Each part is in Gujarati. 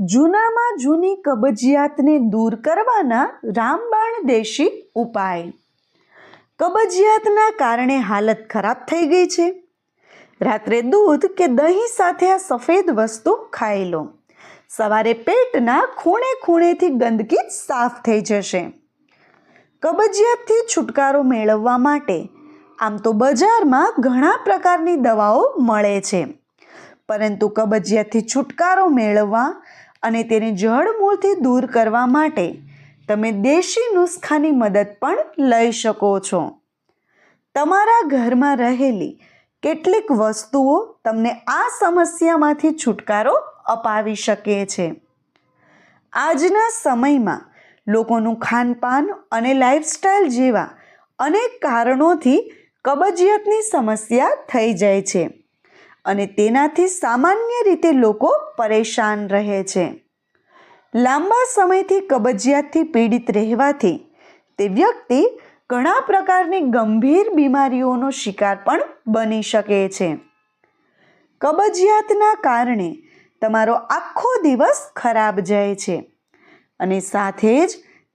જૂનામાં જૂની કબજિયાતને દૂર કરવાના રામબાણ દેશી ઉપાય. કબજિયાતના કારણે હાલત ખરાબ થઈ ગઈ છે. રાત્રે દૂધ કે દહીં સાથે આ સફેદ વસ્તુ ખાઈ લો. સવારે પેટના ખૂણે ખૂણેથી ગંદકી સાફ થઈ જશે. કબજિયાતથી છુટકારો મેળવવા માટે આમ તો બજારમાં ઘણા પ્રકારની દવાઓ મળે છે. પરંતુ કબજિયાતથી છુટકારો મેળવવા અને તેને જળમૂળથી દૂર કરવા માટે તમે દેશી નુસ્ખાની મદદ પણ લઈ શકો છો. તમારા ઘરમાં રહેલી કેટલીક વસ્તુઓ તમને આ સમસ્યામાંથી છુટકારો અપાવી શકે છે. આજના સમયમાં લોકોનું ખાનપાન અને લાઇફસ્ટાઇલ જેવા અનેક કારણોથી કબજિયાતની સમસ્યા થઈ જાય છે. અને તેનાથી સામાન્ય રીતે લોકો પરેશાન રહે છે. લાંબા સમયથી કબજિયાતથી પીડિત રહેવાથી તે વ્યક્તિ ઘણા પ્રકારની ગંભીર બીમારીઓનો શિકાર પણ બની શકે છે. કબજિયાતના કારણે તમારો આખો દિવસ ખરાબ જાય છે અને સાથે જ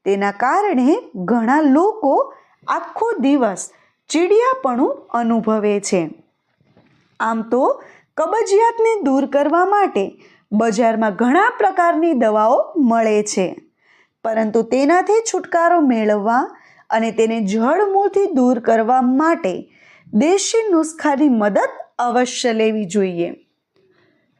તેના કારણે ઘણા લોકો આખો દિવસ ચીડિયાપણું અનુભવે છે. આમ તો કબજિયાતને દૂર કરવા માટે બજારમાં ઘણા પ્રકારની દવાઓ મળે છે. પરંતુ તેનાથી છુટકારો મેળવવા અને તેને જળમૂળથી દૂર કરવા માટે દેશી નુસ્ખાની મદદ અવશ્ય લેવી જોઈએ.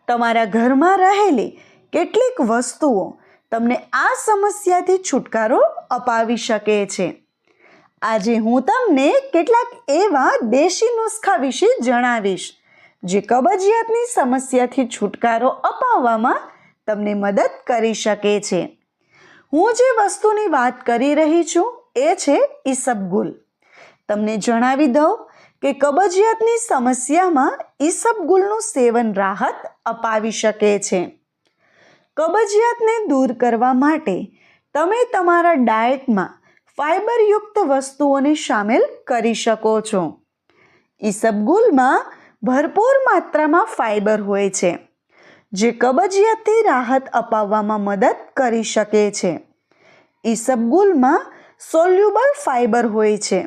તમારા ઘરમાં રહેલી કેટલીક વસ્તુઓ તમને આ સમસ્યાથી છુટકારો અપાવી શકે છે. આજે હું તમને કેટલાક એવા દેશી નુસ્ખા વિશે જણાવીશ જે કબજિયાતની સમસ્યાથી છુટકારો અપાવવામાં તમને મદદ કરી શકે છે. હું જે વસ્તુની વાત કરી રહી છું એ છે ઈસબગુલ. તમને જણાવી દઉં કે કબજિયાતની સમસ્યામાં ઈસબગુલનું સેવન રાહત અપાવી શકે છે. કબજિયાતને દૂર કરવા માટે તમે તમારા ડાયટમાં ફાઇબરયુક્ત વસ્તુઓને સામેલ કરી શકો છો. ઈસબગુલમાં ભરપૂર માત્રામાં ફાઇબર હોય છે, જે કબજિયાતથી રાહત અપાવવામાં મદદ કરી શકે છે. ઈસબગુલમાં સોલ્યુબલ ફાઇબર હોય છે,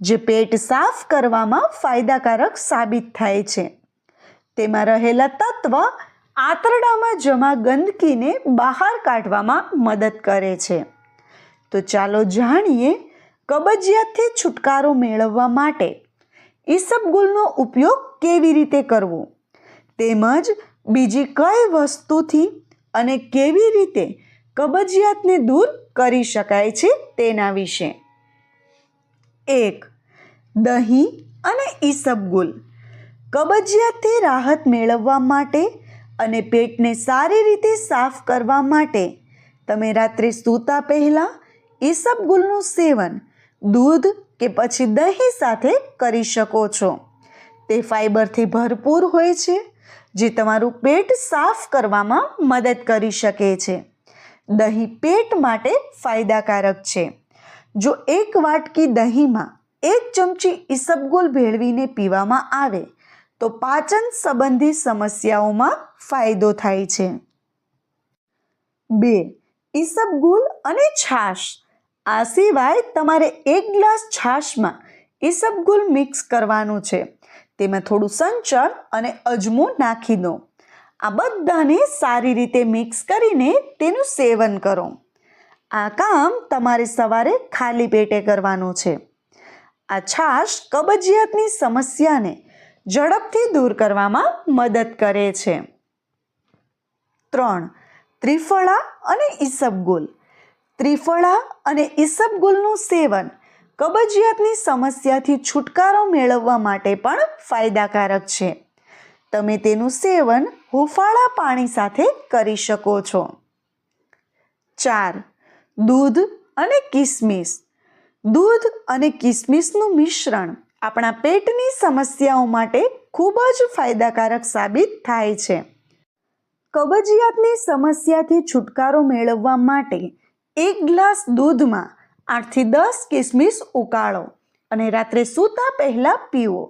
જે પેટ સાફ કરવામાં ફાયદાકારક સાબિત થાય છે. તેમાં રહેલા તત્વ આંતરડામાં જમા ગંદકીને બહાર કાઢવામાં મદદ કરે છે. તો ચાલો જાણીએ કબજિયાતથી છુટકારો મેળવવા માટે ઈસબગુલનો ઉપયોગ કેવી રીતે કરવો? તેમજ બીજી કઈ વસ્તુથી અને કેવી રીતે કબજિયાતને દૂર કરી શકાય છે તેના વિશે? એક, દહીં અને ઈસબગુલ કબજિયાતથી રાહત મેળવવા માટે અને પેટને સારી રીતે સાફ કરવા માટે તમે રાત્રે સૂતા પહેલાં ઈસબગુલનું સેવન, દૂધ કે પછી દહીં સાથે કરી શકો છો. તે ફાઈબરથી ભરપૂર હોય છે, જે તમારું પેટ સાફ કરવામાં મદદ કરી શકે છે. દહીં પેટ માટે ફાયદાકારક છે. જો એક વાટકી દહીંમાં એક ચમચી ઈસબગુલ ભેળવીને પીવામાં આવે, તો પાચન સંબંધી સમસ્યાઓમાં ફાયદો થાય છે. બે, ઈસબગુલ અને છાશ. આ સિવાય તમારે એક ગ્લાસ છાશમાં ઈસબગુલ મિક્સ કરવાનું છે. તેમાં થોડું સંચર અને અજમો નાખી દો. આ બધાને સારી રીતે મિક્સ કરીને તેનું સેવન કરો. આ કામ તમારે સવારે ખાલી પેટે કરવાનું છે. આ છાશ કબજિયાતની સમસ્યાને ઝડપથી દૂર કરવામાં મદદ કરે છે. ત્રણ, ત્રિફળા અને ઈસબગુલ ત્રિફળા અને ઈસબગુલનું સેવન કબજિયાતની સમસ્યાથી છુટકારો મેળવવા માટે પણ ફાયદાકારક છે. તમે તેનું સેવન હુફાળા પાણી સાથે કરી શકો છો. ચાર, દૂધ અને કિસમિસ. દૂધ અને કિસમિસનું મિશ્રણ આપણા પેટની સમસ્યાઓ માટે ખૂબ જ ફાયદાકારક સાબિત થાય છે. કબજિયાતની સમસ્યાથી છુટકારો મેળવવા માટે એક ગ્લાસ દૂધમાં આઠથી દસ કિસમિસ ઉકાળો અને રાત્રે સૂતા પહેલાં પીવો.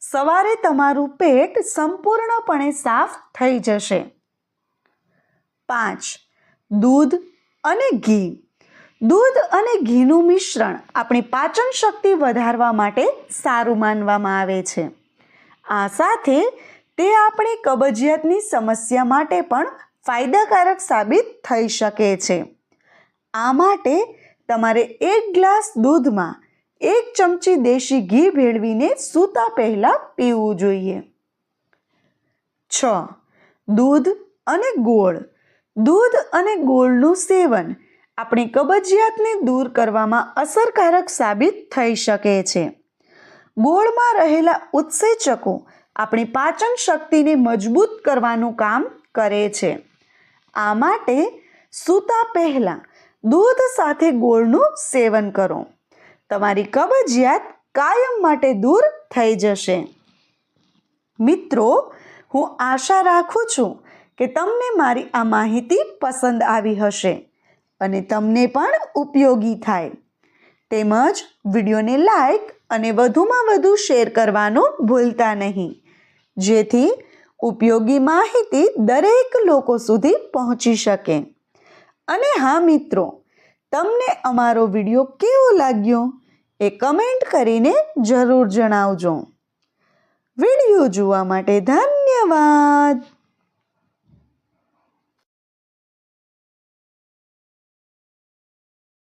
સવારે તમારું પેટ સંપૂર્ણપણે સાફ થઈ જશે. પાંચ, દૂધ અને ઘી. દૂધ અને ઘીનું મિશ્રણ આપણી પાચન શક્તિ વધારવા માટે સારું માનવામાં આવે છે. આ સાથે તે આપણી કબજિયાતની સમસ્યા માટે પણ ફાયદાકારક સાબિત થઈ શકે છે. આ માટે તમારે એક ગ્લાસ દૂધમાં એક ચમચી દેશી ઘી ભેળવીને સૂતા પહેલાં પીવું જોઈએ. છ. દૂધ અને ગોળ. દૂધ અને ગોળનું સેવન આપણી કબજિયાતને દૂર કરવામાં અસરકારક સાબિત થઈ શકે છે. ગોળમાં રહેલા ઉત્સેચકો આપણી પાચન શક્તિને મજબૂત કરવાનું કામ કરે છે. આ માટે સૂતા પહેલાં દૂધ સાથે ગોળનું સેવન કરો. તમારી કબજિયાત કાયમ માટે દૂર થઈ જશે. મિત્રો, હું આશા રાખું છું કે તમને મારી આ માહિતી પસંદ આવી હશે અને તમને પણ ઉપયોગી થાય. તેમજ વિડીયોને લાઈક અને વધુમાં વધુ શેર કરવાનું ભૂલતા નહીં. જેથી ઉપયોગી માહિતી દરેક લોકો સુધી પહોંચી શકે. અને હા મિત્રો, તમને અમારો વીડિયો કેવો લાગ્યો એ કમેન્ટ કરીને જરૂર જણાવજો. વીડિયો જોવા માટે ધન્યવાદ.